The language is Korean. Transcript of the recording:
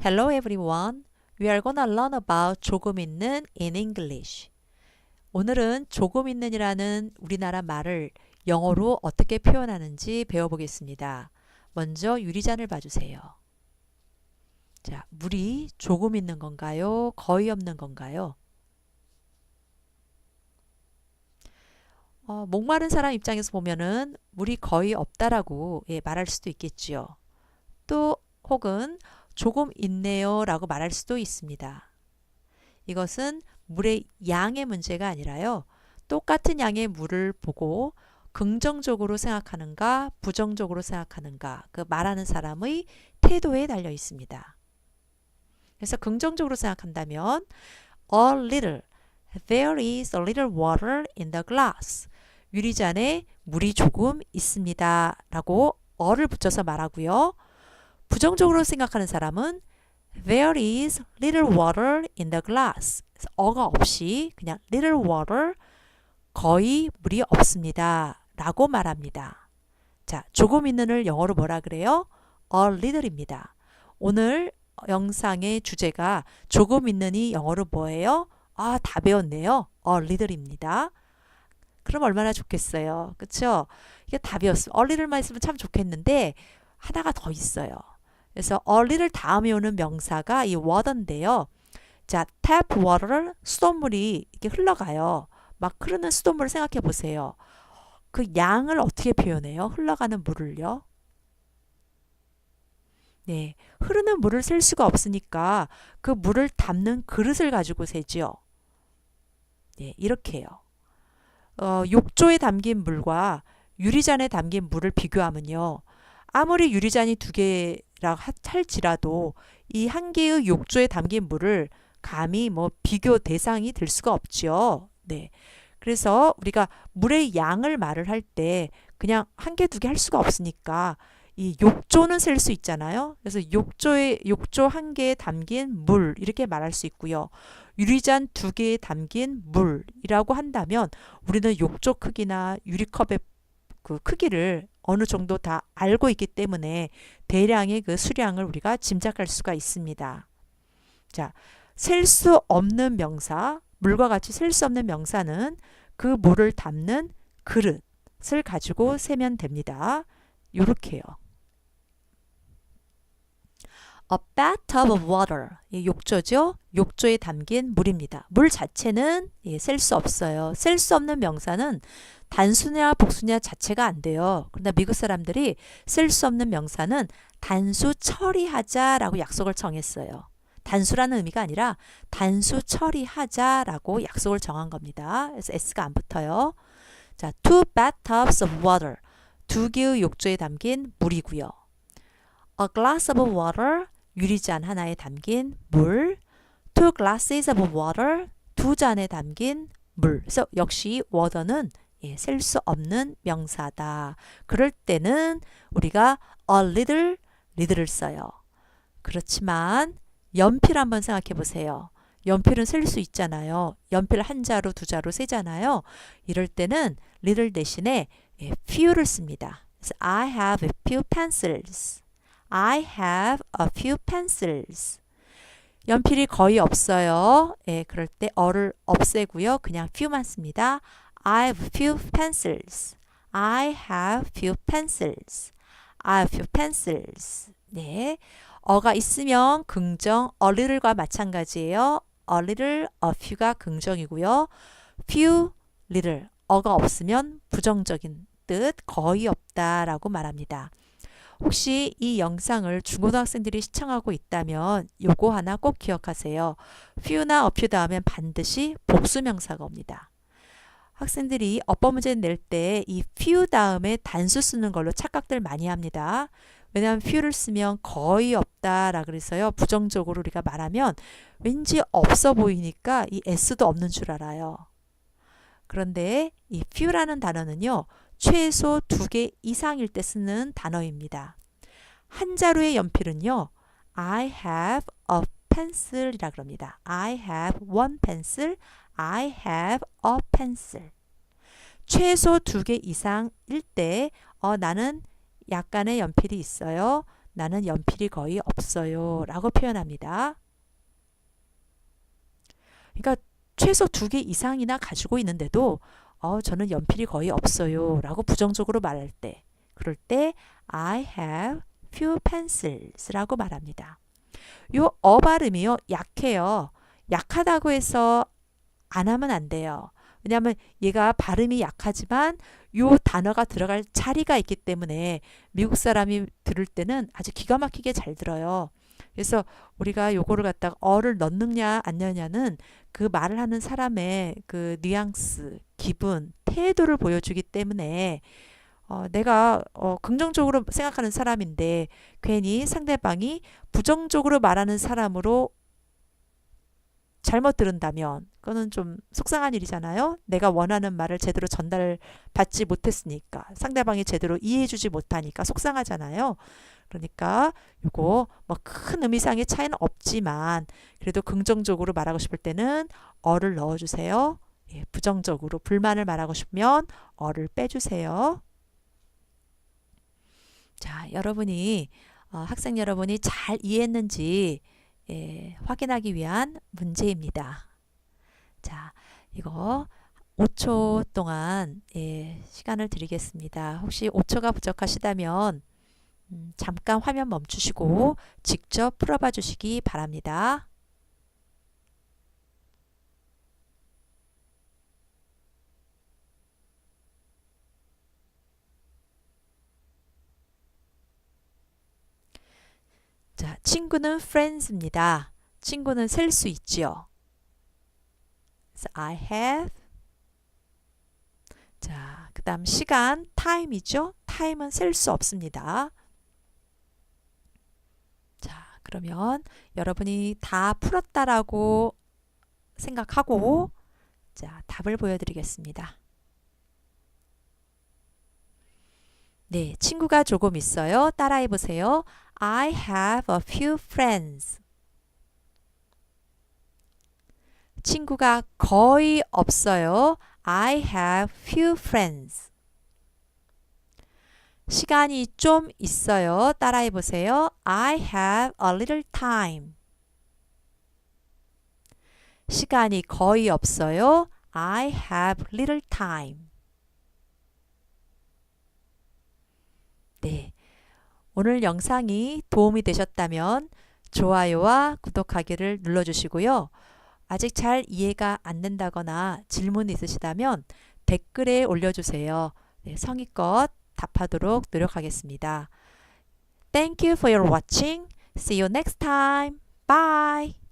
Hello everyone. We are gonna learn about 조금 있는 in English. 오늘은 조금 있는이라는 우리나라 말을 영어로 어떻게 표현하는지 배워보겠습니다. 먼저 유리잔을 봐주세요. 자, 물이 조금 있는 건가요? 거의 없는 건가요? 어, 목마른 사람 입장에서 보면은 물이 거의 없다라고 예, 말할 수도 있겠지요. 또 혹은 조금 있네요 라고 말할 수도 있습니다. 이것은 물의 양의 문제가 아니라요. 똑같은 양의 물을 보고 긍정적으로 생각하는가 부정적으로 생각하는가 그 말하는 사람의 태도에 달려 있습니다. 그래서 긍정적으로 생각한다면 a little there is a little water in the glass 유리잔에 물이 조금 있습니다 라고 어를 붙여서 말하고요. 부정적으로 생각하는 사람은 There is little water in the glass. 어가 없이 그냥 little water 거의 물이 없습니다. 라고 말합니다. 자, 조금 있는을 영어로 뭐라 그래요? a little입니다. 오늘 영상의 주제가 조금 있는이 영어로 뭐예요? 아, 다 배웠네요. a little입니다. 그럼 얼마나 좋겠어요. 그쵸? 이게 답이었어. little만 있으면 참 좋겠는데 하나가 더 있어요. 그래서 little 다음에 오는 명사가 이 water인데요. 자, tap water 수돗물이 이렇게 흘러가요. 막 흐르는 수돗물을 생각해 보세요. 그 양을 어떻게 표현해요? 흘러가는 물을요. 네, 흐르는 물을 셀 수가 없으니까 그 물을 담는 그릇을 가지고 세지요. 네, 이렇게요. 어, 욕조에 담긴 물과 유리잔에 담긴 물을 비교하면요. 아무리 유리잔이 두 개라 할지라도 이 한 개의 욕조에 담긴 물을 감히 뭐 비교 대상이 될 수가 없죠. 네. 그래서 우리가 물의 양을 말을 할 때 그냥 한 개, 두 개 할 수가 없으니까 이 욕조는 셀 수 있잖아요. 그래서 욕조에 욕조 한 개에 담긴 물 이렇게 말할 수 있고요. 유리잔 두 개에 담긴 물이라고 한다면 우리는 욕조 크기나 유리컵의 그 크기를 어느 정도 다 알고 있기 때문에 대량의 그 수량을 우리가 짐작할 수가 있습니다. 자, 셀 수 없는 명사, 물과 같이 셀 수 없는 명사는 그 물을 담는 그릇을 가지고 세면 됩니다. 요렇게요. A bathtub of water. 이 욕조죠. 욕조에 담긴 물입니다. 물 자체는 예, 셀수 없어요. 셀 수 없는 명사는 단수냐 복수냐 자체가 안 돼요. 그러나 미국 사람들이 셀수 없는 명사는 단수 처리하자라고 약속을 정했어요. 단수라는 의미가 아니라 단수 처리하자라고 약속을 정한 겁니다. 그래서 S가 안 붙어요. 자, two bathtubs of water. 두 개의 욕조에 담긴 물이고요. A glass of water. 유리잔 하나에 담긴 물. Two glasses of water. 두 잔에 담긴 물. 그래서 역시 water는 예, 셀 수 없는 명사다. 그럴 때는 우리가 a little, little를 써요. 그렇지만 연필 한번 생각해 보세요. 연필은 셀수 있잖아요. 연필 한 자로, 두 자로 세잖아요. 이럴 때는 little 대신에 예, few를 씁니다. 그래서 I have a few pencils. I have a few pencils. 연필이 거의 없어요. 예, 그럴 때 어를 없애고요. 그냥 few만 씁니다. I have few pencils. I have few pencils. I have few pencils. 네. 어가 있으면 긍정, a little과 마찬가지예요. a little, a few가 긍정이고요. few, little. 어가 없으면 부정적인 뜻, 거의 없다라고 말합니다. 혹시 이 영상을 중고등학생들이 시청하고 있다면 요거 하나 꼭 기억하세요. a few 다음엔 반드시 복수명사가 옵니다. 학생들이 어법 문제 낼 때 이 few 다음에 단수 쓰는 걸로 착각들 많이 합니다. 왜냐하면 few를 쓰면 거의 없다라 그래서요. 부정적으로 우리가 말하면 왠지 없어 보이니까 이 s도 없는 줄 알아요. 그런데 이 few라는 단어는요. 최소 두 개 이상일 때 쓰는 단어입니다. 한 자루의 연필은요. I have a pencil이라 그럽니다. I have one pencil. I have a pencil. 최소 두 개 이상일 때 어, 나는 약간의 연필이 있어요. 나는 연필이 거의 없어요. 라고 표현합니다. 그러니까 최소 두 개 이상이나 가지고 있는데도 어, 저는 연필이 거의 없어요. 라고 부정적으로 말할 때 그럴 때 I have few pencils 라고 말합니다. 요 어 발음이요. 약해요. 약하다고 해서 안 하면 안 돼요. 왜냐하면 얘가 발음이 약하지만 요 단어가 들어갈 자리가 있기 때문에 미국 사람이 들을 때는 아주 기가 막히게 잘 들어요. 그래서 우리가 요거를 갖다가 어를 넣느냐 안 넣느냐는 그 말을 하는 사람의 그 뉘앙스, 기분, 태도를 보여주기 때문에 어, 내가 어, 긍정적으로 생각하는 사람인데 괜히 상대방이 부정적으로 말하는 사람으로 잘못 들은다면 그거는 좀 속상한 일이잖아요. 내가 원하는 말을 제대로 전달받지 못했으니까 상대방이 제대로 이해해주지 못하니까 속상하잖아요. 그러니까 요거 뭐 큰 의미상의 차이는 없지만 그래도 긍정적으로 말하고 싶을 때는 어를 넣어주세요. 예, 부정적으로 불만을 말하고 싶으면 어를 빼주세요. 자, 여러분이 어, 학생 여러분이 잘 이해했는지 예, 확인하기 위한 문제입니다. 자, 이거 5초 동안 예, 시간을 드리겠습니다. 혹시 5초가 부족하시다면 음, 잠깐 화면 멈추시고 직접 풀어봐 주시기 바랍니다. 자, 친구는 friends입니다. 친구는 셀 수 있지요. 그래서 I have 자, 그 다음 시간 time이죠. time은 셀 수 없습니다. 자, 그러면 여러분이 다 풀었다라고 생각하고 자, 답을 보여드리겠습니다. 네, 친구가 조금 있어요. 따라해 보세요. I have a few friends. 친구가 거의 없어요. I have few friends. 시간이 좀 있어요. 따라해 보세요. I have a little time. 시간이 거의 없어요. I have little time. 네. 오늘 영상이 도움이 되셨다면 좋아요와 구독하기를 눌러주시고요. 아직 잘 이해가 안 된다거나 질문 있으시다면 댓글에 올려주세요. 네, 성의껏 답하도록 노력하겠습니다. Thank you for your watching. See you next time. Bye.